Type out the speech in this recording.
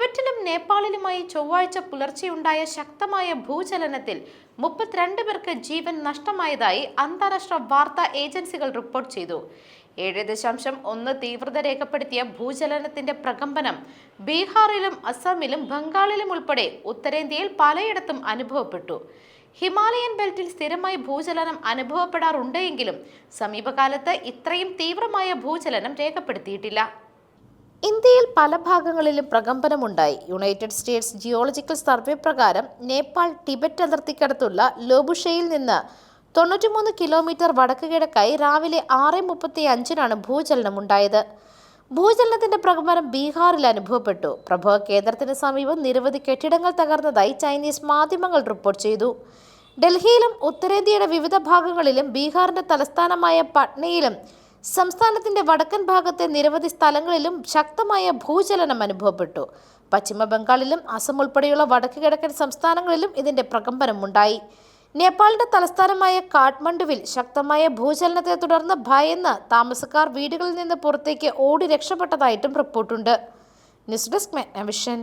ടിബറ്റിലും നേപ്പാളിലുമായി ചൊവ്വാഴ്ച പുലർച്ചെയുണ്ടായ ശക്തമായ ഭൂചലനത്തിൽ മുപ്പത്തിരണ്ട് പേർക്ക് ജീവൻ നഷ്ടമായതായി അന്താരാഷ്ട്ര വാർത്താ ഏജൻസികൾ റിപ്പോർട്ട് ചെയ്തു. ഏഴ് ദശാംശം ഒന്ന് തീവ്രത രേഖപ്പെടുത്തിയ ഭൂചലനത്തിന്റെ പ്രകമ്പനം ബീഹാറിലും അസമിലും ബംഗാളിലും ഉൾപ്പെടെ ഉത്തരേന്ത്യയിൽ പലയിടത്തും അനുഭവപ്പെട്ടു. ഹിമാലയൻ ബെൽറ്റിൽ സ്ഥിരമായി ഭൂചലനം അനുഭവപ്പെടാറുണ്ടെങ്കിലും സമീപകാലത്ത് ഇത്രയും തീവ്രമായ ഭൂചലനം രേഖപ്പെടുത്തിയിട്ടില്ല. ഇന്ത്യയിൽ പല ഭാഗങ്ങളിലും പ്രകമ്പനമുണ്ടായി. യുണൈറ്റഡ് സ്റ്റേറ്റ്സ് ജിയോളജിക്കൽ സർവേ പ്രകാരം നേപ്പാൾ ടിബറ്റ് അതിർത്തിക്കടുത്തുള്ള ലോബുഷയിൽ നിന്ന് തൊണ്ണൂറ്റിമൂന്ന് കിലോമീറ്റർ വടക്ക് കിഴക്കായി രാവിലെ ആറ് മുപ്പത്തി അഞ്ചിനാണ് ഭൂചലനം ഉണ്ടായത് ഭൂചലനത്തിന്റെ പ്രകമ്പനം ബീഹാറിൽ അനുഭവപ്പെട്ടു. പ്രഭവ കേന്ദ്രത്തിന് സമീപം നിരവധി കെട്ടിടങ്ങൾ തകർന്നതായി ചൈനീസ് മാധ്യമങ്ങൾ റിപ്പോർട്ട് ചെയ്തു. ഡൽഹിയിലും ഉത്തരേന്ത്യയുടെ വിവിധ ഭാഗങ്ങളിലും ബീഹാറിന്റെ തലസ്ഥാനമായ പട്നയിലും സംസ്ഥാനത്തിന്റെ വടക്കൻ ഭാഗത്തെ നിരവധി സ്ഥലങ്ങളിലും ശക്തമായ ഭൂചലനം അനുഭവപ്പെട്ടു. പശ്ചിമ ബംഗാളിലും അസം ഉൾപ്പെടെയുള്ള വടക്ക് കിഴക്കൻ സംസ്ഥാനങ്ങളിലും ഇതിന്റെ പ്രകമ്പനമുണ്ടായി. നേപ്പാളിന്റെ തലസ്ഥാനമായ കാഠ്മണ്ഡുവിൽ ശക്തമായ ഭൂചലനത്തെ തുടർന്ന് ഭയന്ന് താമസക്കാർ വീടുകളിൽ നിന്ന് പുറത്തേക്ക് ഓടി രക്ഷപ്പെട്ടതായിട്ടും റിപ്പോർട്ടുണ്ട്. News desk മെഗ്നവിഷൻ.